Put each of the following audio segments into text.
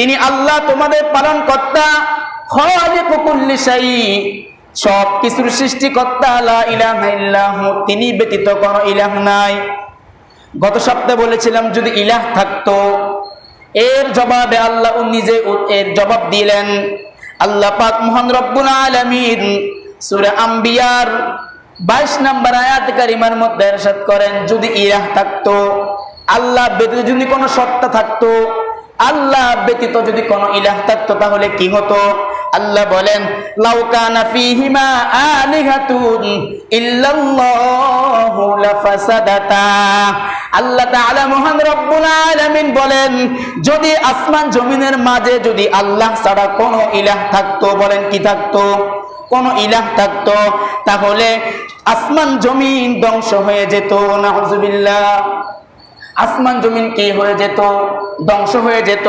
তিনি আল্লাহ তোমাদের পালন কর্তা সব কিছুর সৃষ্টিকর্তা তিনি ব্যতীত কোনো ইলাহ নাই। গত সপ্তাহে বলেছিলাম, যদি ইলাহ থাকতো, এর জবাবে আল্লাহ নিজে এর জবাব দিলেন, আল্লাহ পাক মোহান রব্বুল আলামিন সূরা আম্বিয়ার 22 নম্বর আয়াত কারিমার মধ্যে করেন, যদি ইলাহ থাকতো, আল্লাহ ব্যতীত যদি কোনো সত্তা থাকতো আল্লাহ ব্যতীত যদি কোনো ইলাহ থাকতো, তাহলে কি হতো? আল্লাহ বলেন লাউকানা ফিহিমা আলিহাতুন ইল্লাল্লাহু লাফাসাদাতা। আল্লাহ তাআলা মহান রব্বুল আলামিন বলেন, যদি আসমান জমিনের মাঝে যদি আল্লাহ ছাড়া কোনো ইলাহ থাকতো, বলেন কি থাকতো? কোন ইলাহ থাকতো, তাহলে আসমান জমিন ধ্বংস হয়ে যেত। নাউজুবিল্লাহ। আসমান জমিন কি হয়ে যেত? ধ্বংস হয়ে যেত।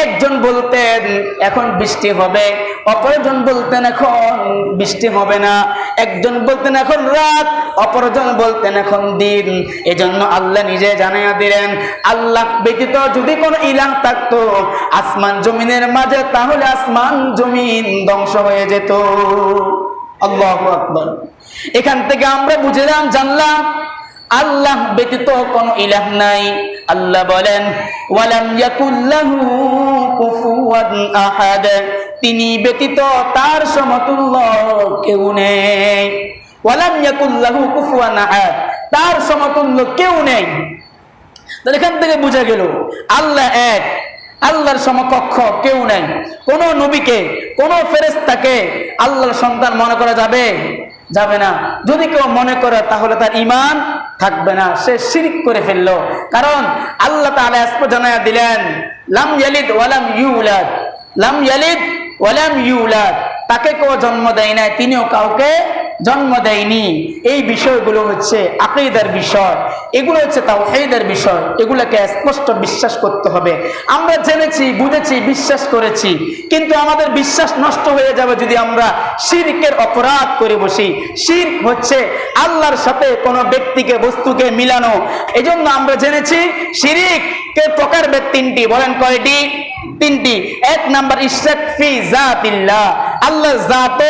একজন বলতেন, এখন বৃষ্টি হবে। অপরজন বলতেন, এখন বৃষ্টি হবে না। একজন বলতেন, এখন রাত। অপরজন বলতেন, এখন দিন। এজন্য আল্লাহ নিজে জানাইয়া দিলেন, আল্লাহ ব্যতীত যদি কোনো ইলাহ থাকতো, আসমান জমিনের মাঝে তাহলে আসমান জমিন ধ্বংস হয়ে যেত। আল্লাহ আকবর। এখান থেকে আমরা বুঝলাম, জানলাম আল্লাহ ব্যতীত কোন ইলাহ নাই। আল্লাহ বলেন, ওয়ালাম ইয়াকুল্লাহু কুফুয়ান আহাদ। তিনি ব্যতীত তার সমতুল্য কেউ নেই। ওয়ালাম ইয়াকুল্লাহু কুফুয়ান আহাদ। তার সমতুল্য কেউ নেই। তাহলে এখান থেকে বোঝা গেল, আল্লাহ এক, আল্লাহর সমকক্ষ কেউ নেই। কোন নবীকে, কোন ফেরেস্তাকে আল্লাহর সন্তান মনে করা যাবে? যাবে না। যদি কেউ মনে করে, তাহলে তার ইমান থাকবে না। সে শিরিক করে ফেলল। কারণ আল্লাহ তাআলা দিলেন, লাম ইয়ালিদ ওয়ালাম ইউলাদ। লাম ইয়ালিদ ওয়ালাম ইউলাদ। তাকে কেউ জন্ম দেয় নাই, তিনিও কাউকে জন্ম দেয়নি। এই বিষয়গুলো হচ্ছে আকিদার বিষয়। এগুলো হচ্ছে তাওহীদের বিষয়। এগুলোকে স্পষ্ট বিশ্বাস করতে হবে। আমরা জেনেছি, বুঝেছি, বিশ্বাস করেছি। কিন্তু আমাদের বিশ্বাস নষ্ট হয়ে যাবে যদি আমরা শিরকের অপরাধ করে বসি। শির হচ্ছে আল্লাহর সাথে কোনো ব্যক্তিকে, বস্তুকে মিলানো। এজন্য আমরা জেনেছি শিরিকের প্রকারভেদ তিনটি। বলেন কয়টি? তিনটি। এক নাম্বার, ইশরাক ফি জাতিল্লাহ। আল্লাহ জাত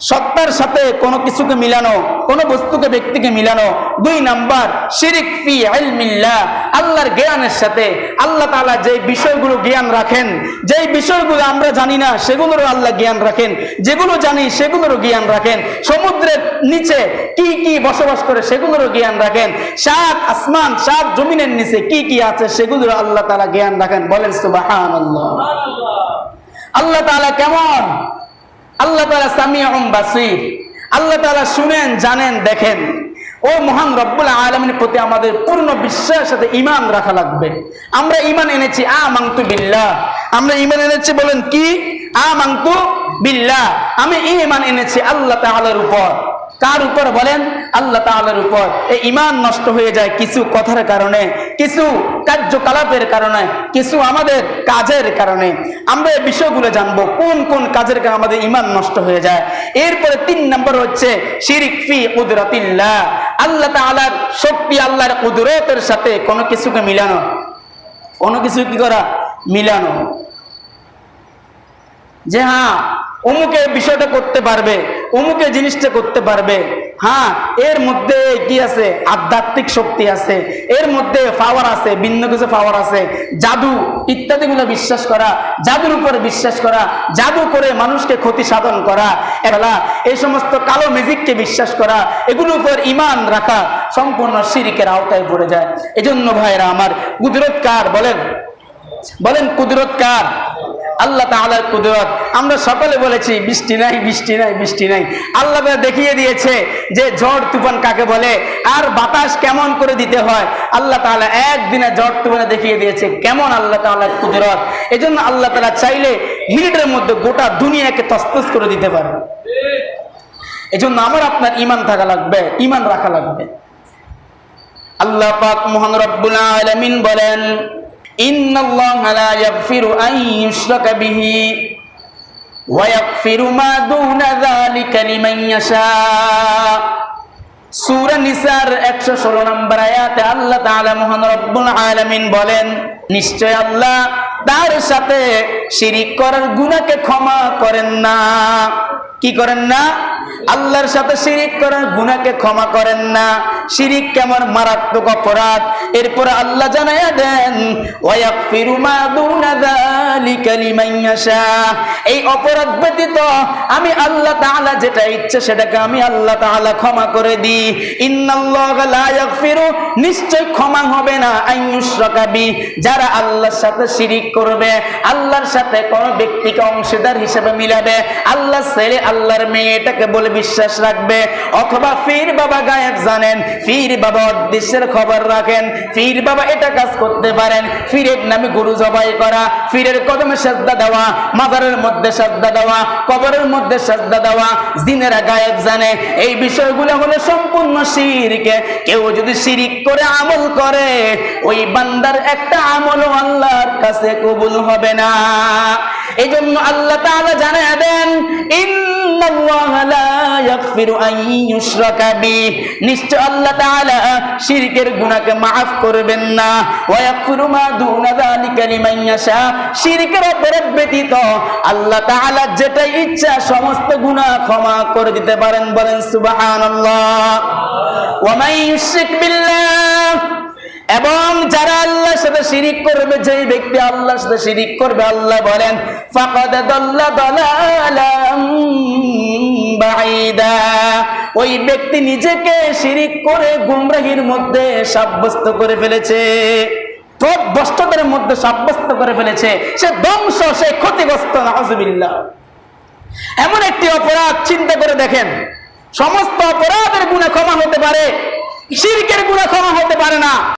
সত্তার সাথে কোনো কিছুকে মিলানো, কোনো বস্তুকে, ব্যক্তিকে মিলানো, দুই নাম্বার, শিরিক ফি ইলমিল্লাহ, আল্লাহর জ্ঞানের সাথে। আল্লাহ তাআলা যে বিষয়গুলো জ্ঞান রাখেন, যেই বিষয়গুলো আমরা জানি না, সেগুলোরও আল্লাহ জ্ঞান রাখেন। যেগুলো জানি, সেগুলোরও জ্ঞান রাখেন। সমুদ্রের নিচে কি কি বসবাস করে, সেগুলোরও জ্ঞান রাখেন। সাত আসমান, সাত জমিনের নিচে কি কি আছে সেগুলোর আল্লাহ তালা জ্ঞান রাখেন। বলেন সুবহানাল্লাহ। আল্লাহ তাআলা কেমন? আল্লাহ তালা সামি বাসির। আল্লাহ তালা শুনেন, জানেন, দেখেন। ও মহান রব্বুল আলমীর প্রতি আমাদের পূর্ণ বিশ্বাসের সাথে ইমান রাখা লাগবে। আমরা ইমান এনেছি আ মাংতু বিল্লাহ। আমরা ইমান এনেছি বলেন কি? আ মাংতু বিল্লাহ। আমি ইমান এনেছি আল্লাহ তাহালের উপর। কার উপর বলেন? আল্লাহ তাআলার উপর। এই ইমান নষ্ট হয়ে যায় কিছু কথার কারণে, কিছু কার্যকলাপের কারণে, কিছু আমাদের কাজের কারণে। আমরা এই বিষয়গুলো জানব, কোন কোন কাজের কারণে আমাদের ইমান নষ্ট হয়ে যায়। এরপরে তিন নম্বর হচ্ছে শিরিক ফি কুদরাতিল্লাহ। আল্লাহ তাআলার শক্তি, আল্লাহর কুদরতের সাথে কোনো কিছুকে মিলানো। কোনো কিছু কি করা? মিলানো। যে হ্যাঁ অমুকে বিষয়টা করতে পারবে অমুকে জিনিসটা করতে পারবে। হ্যাঁ এর মধ্যে কি আছে? আধ্যাত্মিক শক্তি আছে, এর মধ্যে পাওয়ার আছে, ভিন্ন কিছু পাওয়ার আছে। জাদু ইত্যাদিগুলো বিশ্বাস করা, জাদুর উপরে বিশ্বাস করা, জাদু করে মানুষকে ক্ষতি সাধন করা, এবেলা এই সমস্ত কালো ম্যাজিককে বিশ্বাস করা, এগুলোর উপর ইমান রাখা সম্পূর্ণ শিরিকের আওতায় পড়ে যায়। এজন্য ভাইরা আমার কুদরত কার বলেন বলেন কুদরত কার আল্লাহ তাআলার কুদরত। আমরা সকলে বলেছি, বৃষ্টি নাই বৃষ্টি নাই বৃষ্টি নাই। আল্লাহ দেখিয়ে দিয়েছে যে ঝড় তুফান কাকে বলে আর বাতাস কেমন করে দিতে হয়। আল্লাহ তাআলা একদিনে ঝড় তুফানে দেখিয়ে দিয়েছে কেমন আল্লাহ তাআলার কুদরত। এই জন্য আল্লাহ তাআলা চাইলে মিনিটের মধ্যে গোটা দুনিয়াকে তস্তস করে দিতে পারে। এই জন্য আমার আপনার ইমান থাকা লাগবে ইমান রাখা লাগবে। আল্লাহ পাক মহান রব্বুল আলামিন বলেন ইন্নাল্লাহা লা ইয়াগফিরু আন ইউশরাকা বিহি ওয়া ইয়াগফিরু মা দুনা যালিকা লিমান ইয়াশা। সূরা নিসার 116 নম্বর আয়াতে আল্লাহ বলেন, নিশ্চয় আল্লাহ তার সাথে শিরিক করার গুনাহকে ক্ষমা করেন না। কি করেন না? আল্লাহর সাথে শিরিক করার গুনাহকে ক্ষমা করেন না। শিরিক কেমন মারাত্মক অপরাধ? এরপর আল্লাহ জানায়া দেন এই অপরাধ ব্যতীত আমি আল্লাহ তাআলা যেটা ইচ্ছে সেটাকে আমি আল্লাহ তাআলা ক্ষমা করে দিই। ইয়াগফিরু, নিশ্চয় ক্ষমা হবে না আইয়ুশরাকা বি। যারা আল্লাহর সাথে শিরিক করবে, আল্লাহর সাথে কোন ব্যক্তিকে অংশীদার হিসেবে মিলাবে, আল্লাহ ছেলে আল্লাহর মেয়ে এটাকে বলে বিশ্বাস রাখবে। অথবা ফির বাবা গায়েব জানেন ফির বাবা অদৃশ্যের খবর রাখেন। ফির বাবা এটা কাজ করতে পারেন। ফিরের নামে গুরু জবাই করা, ফিরের কদমে সাজদা দেওয়া, মাজারের মধ্যে সাজদা দেওয়া, কবরের মধ্যে সাজদা দেওয়া, জিনেরা গায়েব জানে। এই বিষয়গুলো হলো সম্পূর্ণ শিরকে। কেউ যদি শিরিক করে আমল করে, ওই বান্দার একটা আমলও আল্লাহর কাছে কবুল হবে না। এই জন্য আল্লাহ তাআলা জানায় দেন লা ইয়াগফিরু আন ইউশরাকা বি। নিশ্চয় আল্লাহ তাআলা শিরকের গুনাহকে maaf করবেন না। ওয়া ইয়াগফিরু মা দুনা যালিকা লিমান ইয়াশা। শিরকের অপরাধ ব্যতীত আল্লাহ তাআলা যেটা ইচ্ছা সমস্ত গুনাহ ক্ষমা করে দিতে পারেন বলেন সুবহানাল্লাহ। ওয়া মান ইউশরিক বিল্লাহ এবং যারা আল্লাহর সাথে শিরিক করবে, যেই ব্যক্তি আল্লাহর সাথে শিরিক করবে, আল্লাহ বলেন ওই ব্যক্তি নিজেকে শিরিক করে গুমরাহির মধ্যে সাব্যস্ত করে ফেলেছে। ভ্রষ্টতার মধ্যে সাব্যস্ত করে ফেলেছে। সে ধ্বংস, সে ক্ষতিগ্রস্ত, নাউজুবিল্লাহ। এমন একটি অপরাধ, চিন্তা করে দেখেন। সমস্ত অপরাধের গুণে ক্ষমা হতে পারে, শিরকের গুণে ক্ষমা হতে পারে না।